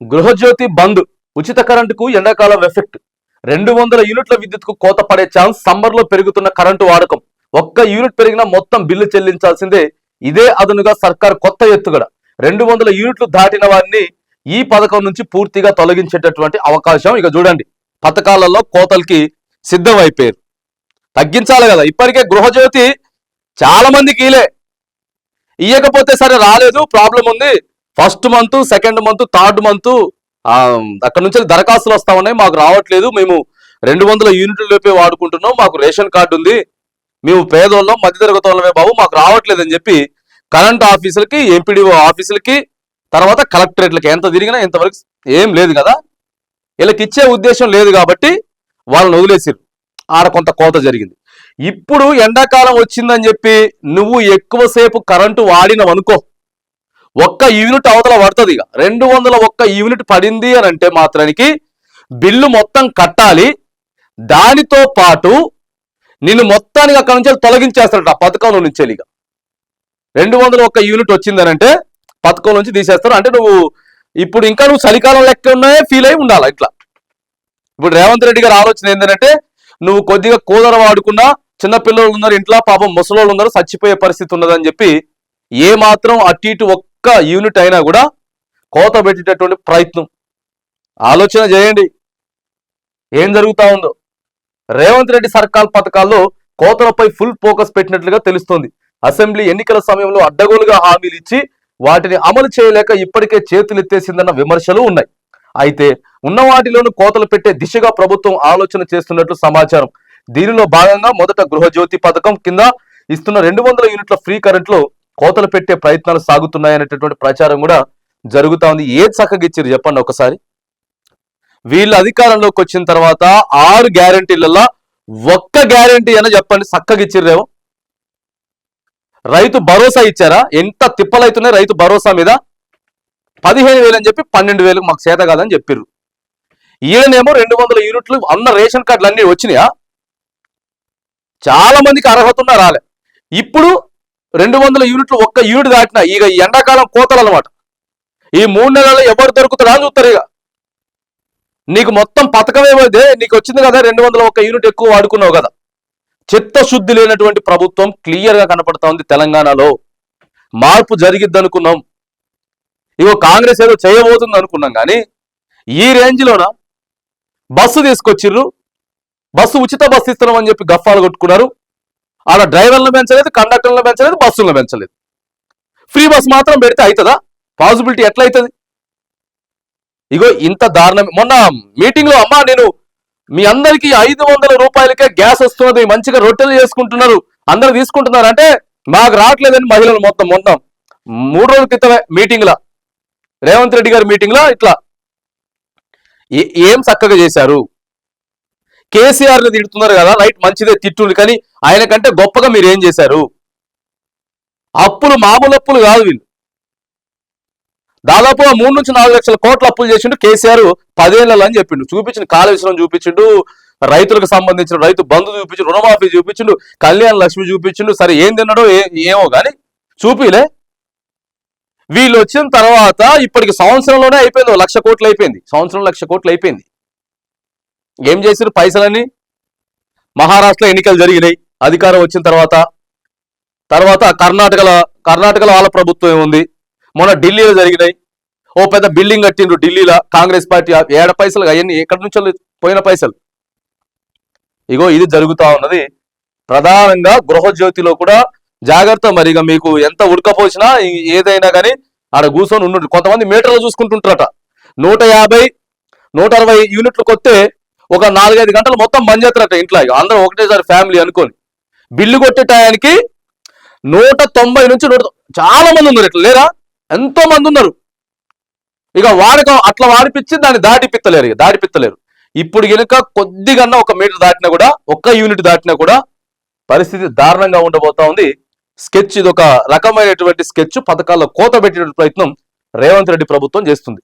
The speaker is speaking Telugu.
గృహజ్యోతి బంద్. ఉచిత కరెంటుకు ఎండాకాలం ఎఫెక్ట్. రెండు వందల యూనిట్ల విద్యుత్కు కోత పడే ఛాన్స్ సమ్మర్లో పెరుగుతున్న కరెంటు వాడకం. ఒక్క యూనిట్ పెరిగినా మొత్తం బిల్లు చెల్లించాల్సిందే. ఇదే అదనుగా సర్కార్ కొత్త ఎత్తుగడ. రెండు వందల యూనిట్లు దాటిన వారిని ఈ పథకం నుంచి పూర్తిగా తొలగించేటటువంటి అవకాశం ఇక చూడండి. పథకాలలో కోతలకి సిద్ధమైపోయారు తగ్గించాలి కదా. ఇప్పటికే గృహజ్యోతి చాలా మందికి ఇలే ఇయ్యకపోతే సరే రాలేదు ప్రాబ్లం ఉంది. First month second month third month అక్కడ నుంచి దరఖాస్తులు వస్తా ఉన్నాయి మాకు రావట్లేదు. మేము రెండు వందల యూనిట్లు లోపే వాడుకుంటున్నాం. మాకు రేషన్ కార్డు ఉంది. మేము పేదోళ్ళం మధ్యతరగతి వాళ్ళమే బాబు. మాకు రావట్లేదు అని చెప్పి కరెంట్ ఆఫీసులకి ఎంపీడీఓ ఆఫీసులకి తర్వాత కలెక్టరేట్లకి ఎంత తిరిగినా ఇంతవరకు ఏం లేదు కదా. వీళ్ళకి ఇచ్చే ఉద్దేశం లేదు కాబట్టి వాళ్ళని వదిలేసారు ఆడ కొంత కోత జరిగింది. ఇప్పుడు ఎండాకాలం వచ్చిందని చెప్పి నువ్వు ఎక్కువసేపు కరెంటు వాడినవనుకో ఒక్క యూనిట్ అవతల పడుతుంది ఇక. రెండు వందల ఒక్క యూనిట్ పడింది అని అంటే మాత్రానికి బిల్లు మొత్తం కట్టాలి. దానితో పాటు నిన్ను మొత్తానికి అక్కడ నుంచి తొలగించేస్తారట ఆ పథకంలో నుంచి ఇక. రెండు వందల ఒక్క యూనిట్ వచ్చిందని అంటే పథకం నుంచి తీసేస్తారు. అంటే నువ్వు ఇప్పుడు ఇంకా నువ్వు చలికాలం లెక్క ఉన్నాయే ఫీల్ అయి ఉండాలి ఇట్లా. ఇప్పుడు రేవంత్ రెడ్డి గారి ఆలోచన ఏంటంటే నువ్వు కొద్దిగా కూదర వాడుకున్నా చిన్నపిల్లలు ఉన్నారు ఇంట్లో పాపం ముసలోళ్ళు ఉన్నారు చచ్చిపోయే పరిస్థితి ఉన్నదని చెప్పి ఏ మాత్రం అటు ఇటు ఒక్క యూనిట్ అయినా కూడా కోత పెట్టేటటువంటి ప్రయత్నం. ఆలోచన చేయండి. ఏం జరుగుతూ ఉందో. రేవంత్ రెడ్డి సర్కార్ పథకాల్లో కోతలపై ఫుల్ ఫోకస్ పెట్టినట్లుగా తెలుస్తోంది. అసెంబ్లీ ఎన్నికల సమయంలో అడ్డగోలుగా హామీలు ఇచ్చి వాటిని అమలు చేయలేక ఇప్పటికే చేతులెత్తేసిందన్న విమర్శలు ఉన్నాయి. అయితే ఉన్న వాటిలోనూ కోతలు పెట్టే దిశగా ప్రభుత్వం ఆలోచన చేస్తున్నట్లు సమాచారం. దీనిలో భాగంగా మొదట గృహజ్యోతి పథకం కింద ఇస్తున్న రెండు వందల యూనిట్ల ఫ్రీ కరెంట్లో కోతలు పెట్టే ప్రయత్నాలు సాగుతున్నాయనేటటువంటి ప్రచారం కూడా జరుగుతా ఉంది. ఏది చక్కగా ఇచ్చారు చెప్పండి ఒకసారి? వీళ్ళు అధికారంలోకి వచ్చిన తర్వాత ఆరు గ్యారంటీలలో ఒక్క గ్యారంటీ అయినా చెప్పండి చక్కగా ఇచ్చిర్రేమో. రైతు భరోసా ఇచ్చారా? ఎంత తిప్పలైతున్నాయి రైతు భరోసా మీద? పదిహేను వేలు అని చెప్పి పన్నెండు వేలు మాకు చేత కాదని చెప్పిర్రు. ఈయనేమో రెండు వందల యూనిట్లు అన్న రేషన్ కార్డులు అన్ని వచ్చినాయా? చాలా మందికి అర్హత ఉన్నా రాలే. ఇప్పుడు రెండు వందల యూనిట్లు ఒక్క యూనిట్ దాటినా ఇక ఎండాకాలం కోతలు అనమాట ఈ మూడు నెలల్లో ఎవరు దొరుకుతారా అని చూస్తారు ఇక. నీకు మొత్తం పథకం ఏమైతే నీకు వచ్చింది కదా రెండు వందల ఒక్క యూనిట్ ఎక్కువ వాడుకున్నావు కదా. చిత్తశుద్ధి లేనటువంటి ప్రభుత్వం క్లియర్గా కనపడతా ఉంది తెలంగాణలో. మార్పు జరిగిద్ది అనుకున్నాం ఇగో కాంగ్రెస్ ఏదో చేయబోతుంది అనుకున్నాం కానీ ఈ రేంజ్లోన బస్సు తీసుకొచ్చిర్రు. బస్సు ఉచిత బస్సు ఇస్తున్నామని చెప్పి గఫాలు కొట్టుకున్నారు. ఆడ డ్రైవర్లను పెంచలేదు కండక్టర్లను పెంచలేదు బస్సులను పెంచలేదు. ఫ్రీ బస్ మాత్రం పెడితే అవుతుందా పాసిబిలిటీ ఎట్లయితుంది? అవుతుంది ఇగో ఇంత దారుణం. మొన్న మీటింగ్లో అమ్మా నేను మీ అందరికి ఐదు వందల రూపాయలకే గ్యాస్ వస్తున్నది మంచిగా రొట్టెలు చేసుకుంటున్నారు అందరు తీసుకుంటున్నారు అంటే మాకు రావట్లేదని మహిళలు మొత్తం మొత్తం. మూడు రోజుల క్రితమే మీటింగ్లో. రేవంత్ రెడ్డి గారి మీటింగ్లో ఇట్లా. ఏం చక్కగా చేశారు? కేసీఆర్ని తిడుతున్నారు కదా రైట్ మంచిదే తిట్టుంది కానీ ఆయన కంటే గొప్పగా మీరు ఏం చేశారు? అప్పులు మామూలు అప్పులు కాదు వీళ్ళు. దాదాపు మూడు నుంచి నాలుగు లక్షల కోట్ల అప్పులు చేసిండు కేసీఆర్ పదేళ్ళలో అని చెప్పిండు. చూపించిండు విషయం చూపించిండు రైతులకు సంబంధించిన రైతు బంధు చూపించిండు రుణమాఫీ చూపించిండు కళ్యాణ్ లక్ష్మి చూపించిండు సరే ఏం తిన్నాడో ఏమో కానీ చూపిలే. వీళ్ళు వచ్చిన తర్వాత ఇప్పటికి సంవత్సరంలోనే అయిపోయింది లక్ష కోట్లు అయిపోయింది సంవత్సరం లక్ష కోట్లు అయిపోయింది. ఏం చేశారు పైసలన్నీ? మహారాష్ట్ర ఎన్నికలు జరిగినాయి. అధికారం వచ్చిన తర్వాత తర్వాత కర్ణాటకలో కర్ణాటకలో వాళ్ళ ప్రభుత్వం ఏముంది? మొన్న ఢిల్లీలో జరిగినాయి. ఓ పెద్ద బిల్డింగ్ కట్టిండ్రు ఢిల్లీలో. కాంగ్రెస్ పార్టీ ఏడ పైసలు? అవన్నీ ఎక్కడి నుంచో పోయిన పైసలు? ఇగో ఇది జరుగుతూ ఉన్నది. ప్రధానంగా గృహజ్యోతిలో కూడా జాగ్రత్త మరి మీకు ఎంత ఉడకపోసినా ఏదైనా కానీ ఆడ కూర్చొని ఉండు కొంతమంది మీటర్లు చూసుకుంటుంటారట. నూట యాభై నూట అరవై యూనిట్లకు కొత్తే ఒక నాలుగైదు గంటలు మొత్తం బంద్ చేస్తారట ఇంట్లో ఇక. అందరూ ఒకటేసారి ఫ్యామిలీ అనుకోని. బిల్లు కొట్టే టయానికి నూట తొంభై నుంచి నూట చాలా మంది ఉన్నారు ఇట్లా. లేరా? ఎంతో మంది ఉన్నారు. ఇక వాడకం అట్లా వాడిపించి దాన్ని దాటిపిత్తలేరు ఇక. దాటిపిత్తలేరు. ఇప్పుడు గనుక కొద్దిగా ఒక మీటర్ దాటినా కూడా ఒక్క యూనిట్ దాటినా కూడా పరిస్థితి దారుణంగా ఉండబోతా ఉంది. స్కెచ్ ఇది ఒక రకమైనటువంటి స్కెచ్ పథకాల్లో కోత పెట్టే ప్రయత్నం రేవంత్ రెడ్డి ప్రభుత్వం చేస్తుంది.